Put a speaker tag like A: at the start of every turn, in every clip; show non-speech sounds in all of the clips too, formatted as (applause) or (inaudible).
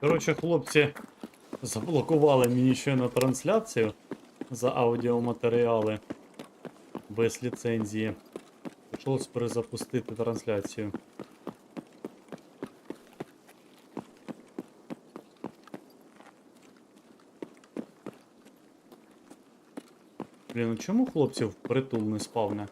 A: Коротше, хлопці заблокували мені щойно трансляцію за аудіоматеріали без ліцензії. Прийшлось перезапустити трансляцію. Блін, ну чому хлопців притул не спавне?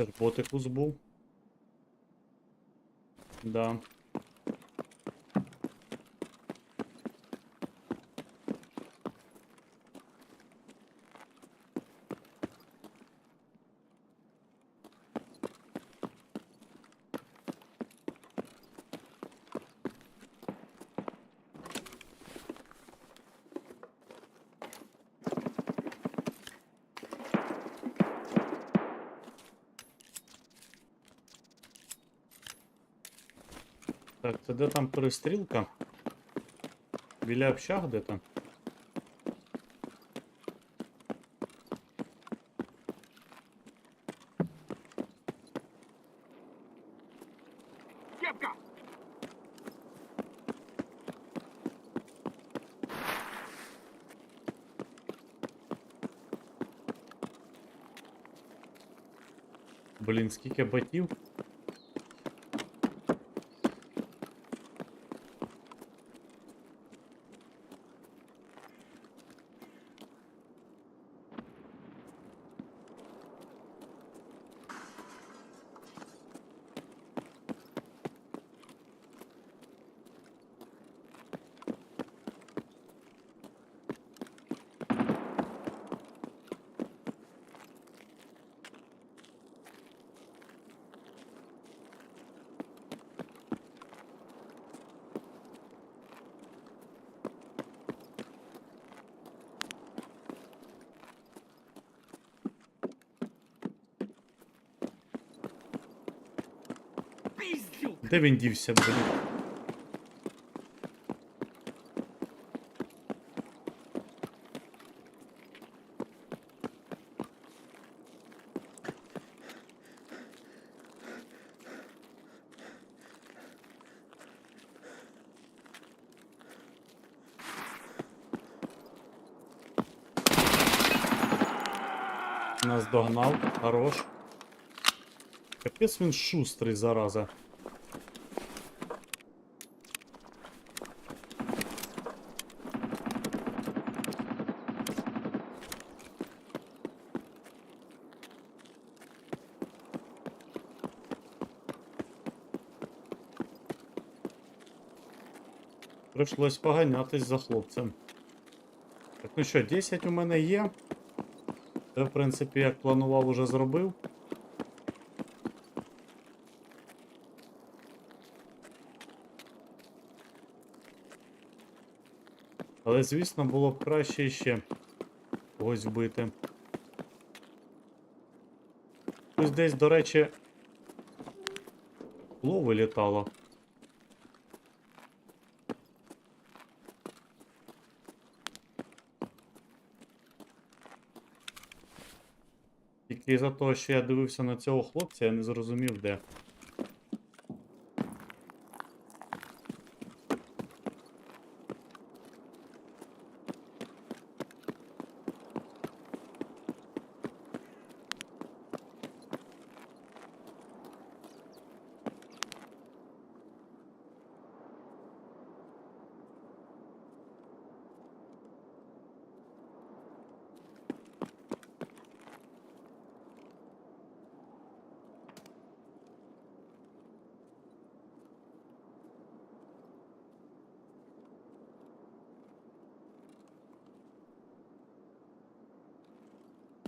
A: Теж ботикус. Да. Так, це де там перестрілка? Біля общаг де там? Блін, скільки батів? Де він дівся, блін? Нас догнав, хорош. Капець він шустрий, зараза. Прийшлось поганятись за хлопцем. Так, ну що, 10 у мене є. Це, в принципі, як планував, уже зробив. Але, звісно, було б краще ще когось вбити. Ось десь, до речі, скло вилітало. Тільки за того, що я дивився на цього хлопця, я не зрозумів де.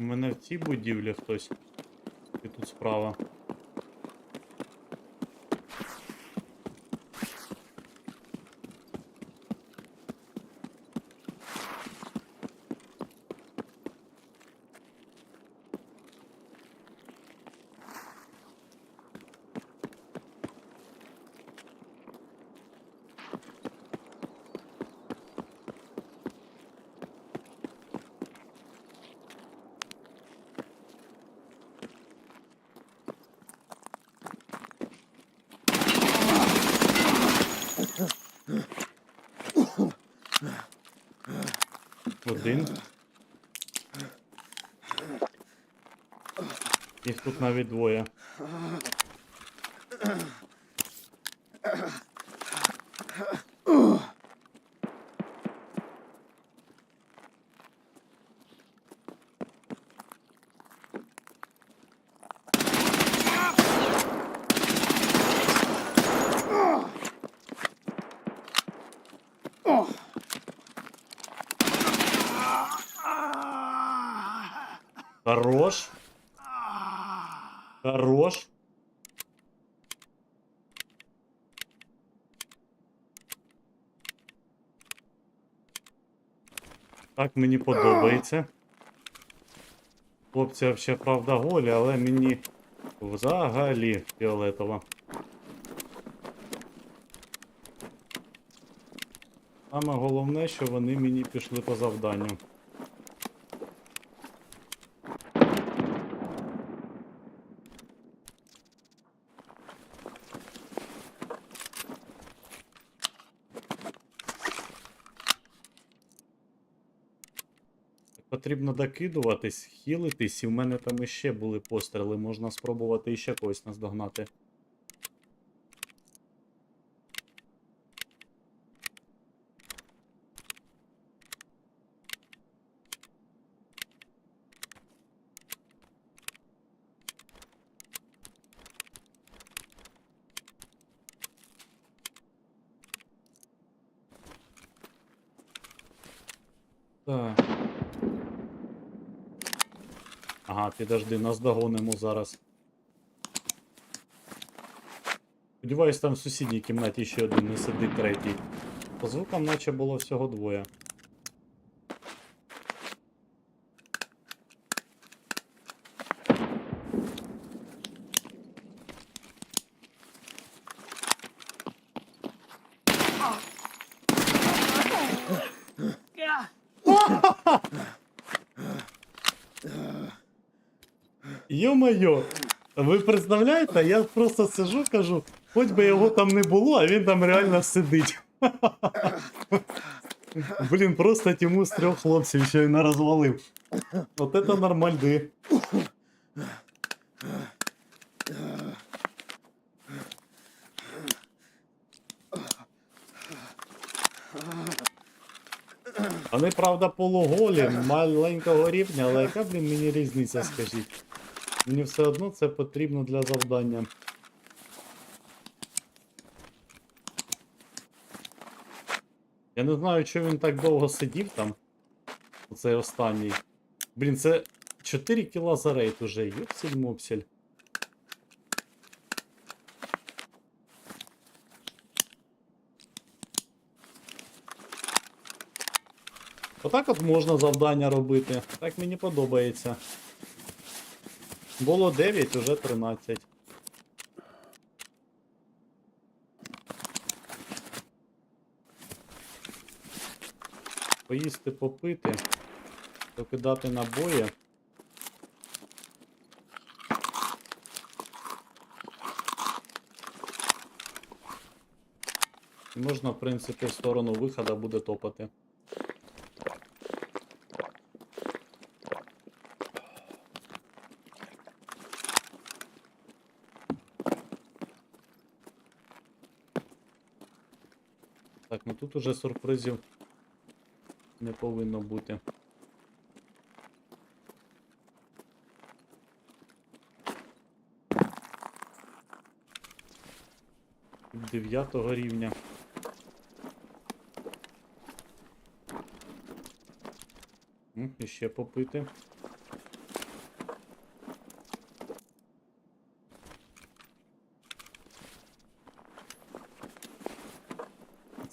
A: У мене в цій будівлі хтось. Тут тут справа. Один. Їх тут навіть двоє. Хорош. Хорош. Так мені подобається. Хлопці взагалі правда голі, але мені взагалі фіолетово. Саме головне, що вони мені пішли по завданню. Потрібно докидуватись, хілитись, і в мене там іще були постріли. Можна спробувати іще когось наздогнати. Так. Ага, підожди, нас догонимо зараз. Сподіваюсь, там в сусідній кімнаті ще один не сидить третій. По звукам наче було всього двоє. Йо-моє! Ви представляєте, я просто сижу, кажу, хоч би його там не було, а він там реально сидить. Блін, просто тьму з трьох хлопців ще й не розвалив. От это нормальди. Вони, правда, полуголі, маленького рівня, але яка, блін, мені різниця, скажіть? Мені все одно це потрібно для завдання. Я не знаю, чого він так довго сидів там. Оцей останній. Блін, це 4 кіла за рейд уже. Йопсель мопсель. Отак от можна завдання робити. Так мені подобається. Було 9, уже 13. Поїсти попити, покидати набої. Можна, в принципі, в сторону виходу буде топати. Так, ну тут уже сюрпризів не повинно бути. Дев'ятого рівня. Ще попити.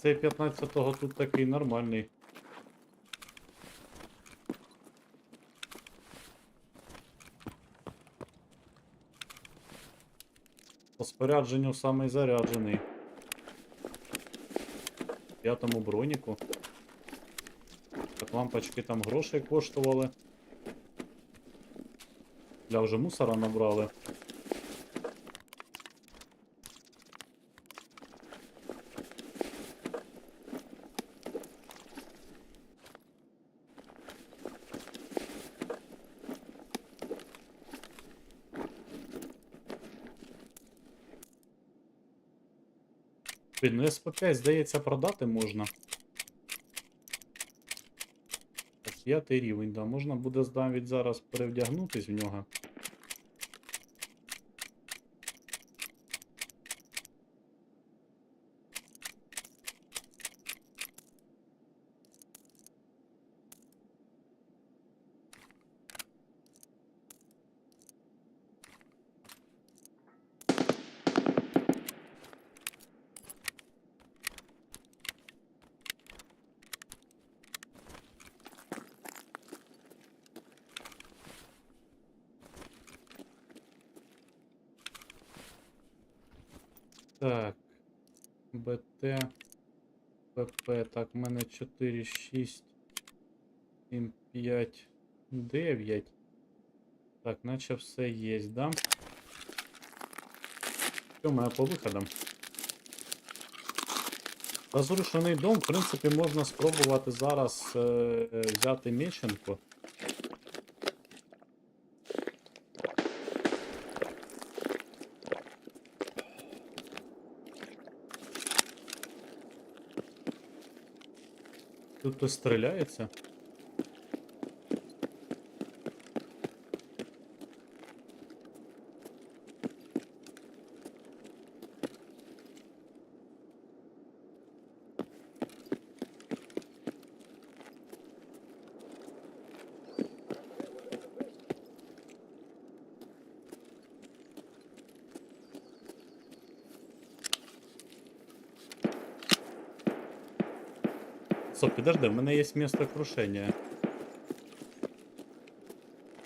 A: Цей 15-го тут такий нормальний. По спорядженню самий заряджений. П'ятому броніку. Так лампочки там грошей коштували. Бля, вже мусора набрали. Блін, ну СП5, здається, продати можна. П'ятий рівень, да. Можна буде навіть зараз перевдягнутись в нього. Так. БТ. ПП. Так, в мене 4, 6, 7, 5, 9. Так, наче все є, да? Що в мене по виходам? Розрушений дом, в принципі, можна спробувати зараз е, взяти Меченко. Хтось стріляється. Стоп, подожди, в мене є місто крушення.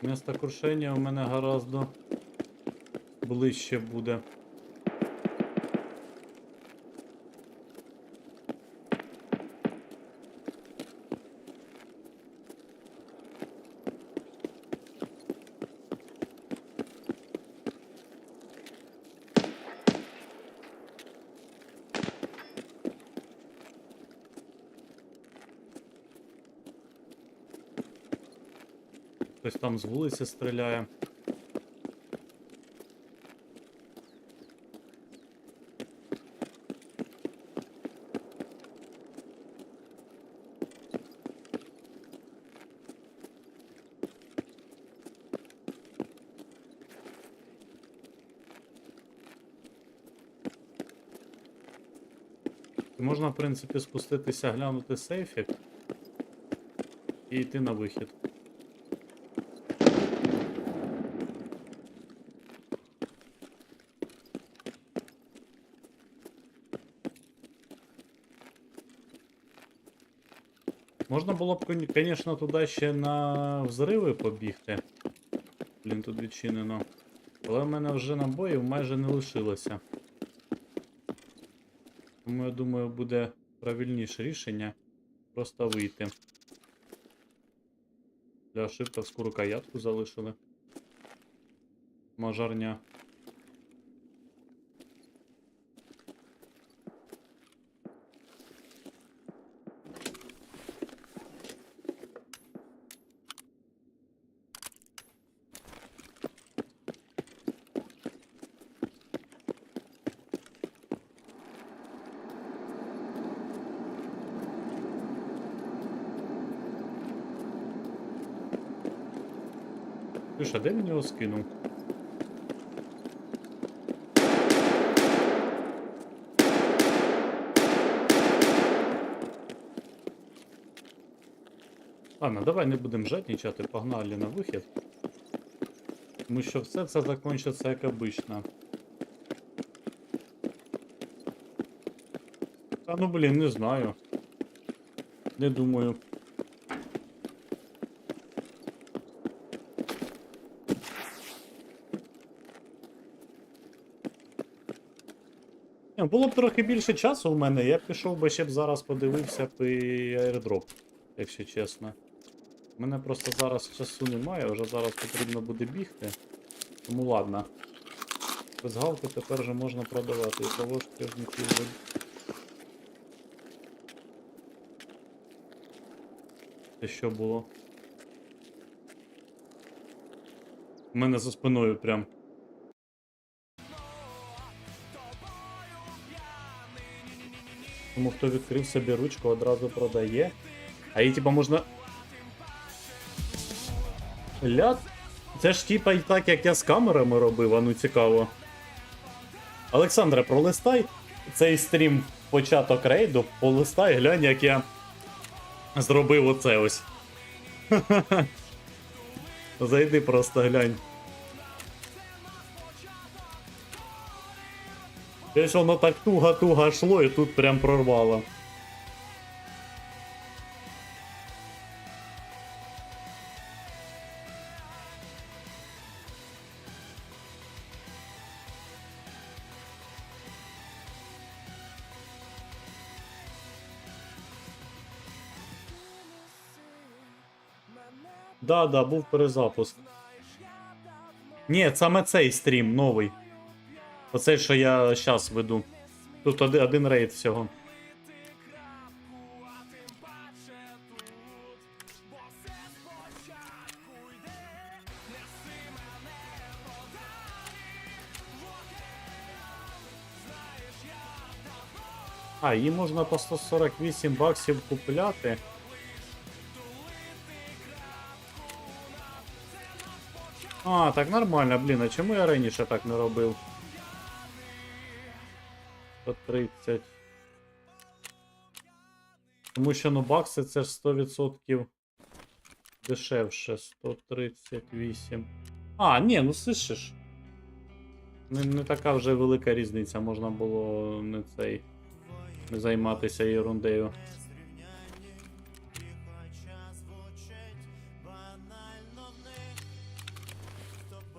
A: Место крушення у мене гораздо ближче буде. Хтось там з вулиці стріляє. Можна, в принципі, спуститися, глянути сейфік і йти на вихід. Можна було б, звісно, туди ще на взриви побігти. Блін, тут відчинено. Але в мене вже набоїв майже не лишилося. Тому я думаю, буде правильніше рішення просто вийти. Для шифтовську рукоятку залишили. Мажарня. Де він його скинув? Ладно, давай не будемо жадничати, погнали на вихід. Тому що все це закінчиться як обично. Та ну блін, не знаю. Не думаю. Було б трохи більше часу у мене, я б пішов би ще б зараз подивився б і аердроп, якщо чесно. У мене просто зараз часу немає, вже зараз потрібно буде бігти. Тому ладно. Без галки тепер вже можна продавати і того ж тижників. Це що було? У мене за спиною прям. Тому хто відкрив собі ручку, одразу продає. А її типа можна. Ля. Це ж типа і так, як я з камерами робив, а ну цікаво. Олександре, пролистай цей стрім початок рейду, полистай, глянь, як я зробив оце ось. (laughs) Зайди просто глянь. Десь воно так туго-туго йшло і тут прям прорвало. Да, да, був перезапуск. Ні, саме цей стрім новий. Оцей, що я зараз веду. Тут один рейд всього. А, її можна по 148 баксів купляти. А, так нормально, блін, а чому я раніше так не робив? 130. Тому що ну бакси це ж 100% дешевше. 138. А, ні, ну слышиш. Не, не така вже велика різниця, можна було не цей. Не займатися ерундею.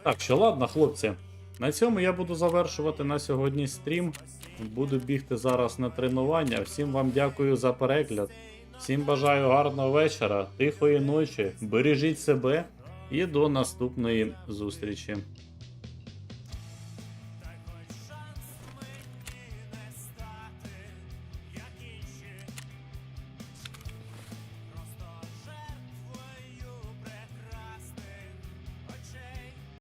A: Так, що ладно, хлопці. На цьому я буду завершувати на сьогодні стрім. Буду бігти зараз на тренування. Всім вам дякую за перегляд. Всім бажаю гарного вечора, тихої ночі. Бережіть себе і до наступної зустрічі.